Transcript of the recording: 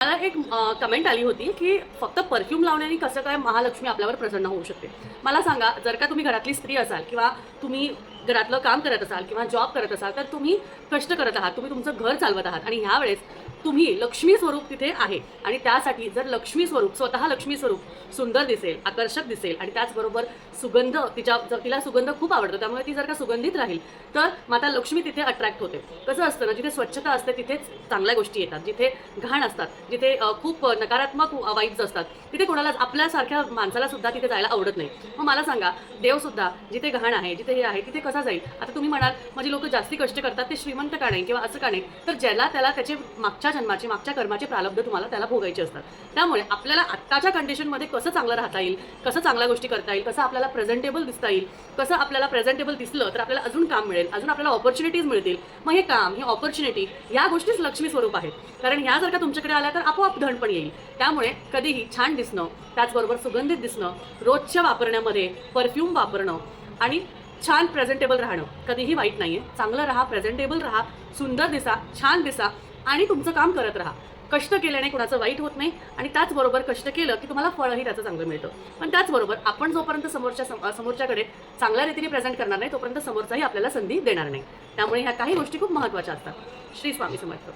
मला एक कमेंट आली होती की फक्त परफ्यूम लावण्याने कसं काय महालक्ष्मी आपल्यावर प्रसन्न होऊ शकते. मला सांगा जर का तुम्ही घरातली स्त्री असाल किंवा तुम्ही घरातलं काम करत असाल किंवा जॉब करत असाल तर तुम्ही कष्ट करत आहात. तुम्ही तुमचं घर चालवत आहात. आणि ह्यावेळेस तुम्ही लक्ष्मी स्वरूप तिथे आहे. आणि त्यासाठी जर लक्ष्मी स्वरूप स्वतः लक्ष्मी स्वरूप सुंदर दिसेल आकर्षक दिसेल आणि त्याचबरोबर सुगंध तिच्या जर तिला सुगंध खूप आवडतो त्यामुळे ती जर का सुगंधित राहील तर माता लक्ष्मी तिथे अट्रॅक्ट होते. कसं असतं ना जिथे स्वच्छता असते तिथेच चांगल्या गोष्टी येतात. जिथे घाण असतात जिथे खूप नकारात्मक वाईब्स असतात तिथे कोणाला आपल्यासारख्या माणसाला सुद्धा तिथे जायला आवडत नाही. मग मला सांगा देवसुद्धा जिथे घाण आहे जिथे हे आहे तिथे कसं जाईल? आता तुम्ही म्हणाल म्हणजे लोक जास्ती कष्ट करतात ते श्रीमंत का नाही किंवा असं का नाही? तर ज्याला त्याला त्याचे मागच्या जन्माचे मागच्या कर्माचे प्रारब्ध तुम्हाला त्याला भोगायचे असतात. त्यामुळे आपल्याला आत्ताच्या कंडिशनमध्ये कसं चांगलं राहता येईल कसं चांगल्या गोष्टी करता येईल कसं आपल्याला प्रेझेंटेबल दिसता येईल कसं आपल्याला प्रेझेंटेबल दिसलं तर आपल्याला अजून काम मिळेल अजून आपल्याला ऑपॉर्च्युनिटीज मिळतील. मग हे काम ही ऑपॉर्च्युनिटी या गोष्टीच लक्ष्मी स्वरूप आहेत कारण ह्या जर का तुमच्याकडे आल्या तर आपोआप धन पण येईल. त्यामुळे कधीही छान दिसणं त्याचबरोबर सुगंधित दिसणं रोजच्या वापरण्यामध्ये परफ्यूम वापरणं आणि छान प्रेझेंटेबल राहणं. कधीही वाईट नाहीये. चांगलं राहा प्रेझेंटेबल राहा सुंदर दिसा छान दिसा आणि तुमचं काम करत राहा. कष्ट केल्याने कुणाचं वाईट होत नाही आणि त्याचबरोबर कष्ट केलं की तुम्हाला फळही त्याचं चांगलं मिळतं. पण त्याचबरोबर आपण जोपर्यंत समोरच्या समोरच्याकडे चांगल्या रीतीने प्रेझेंट करणार नाही तोपर्यंत समोरचाही आपल्याला संधी देणार नाही. त्यामुळे ह्या काही गोष्टी खूप महत्त्वाच्या असतात. श्री स्वामी समर्थ.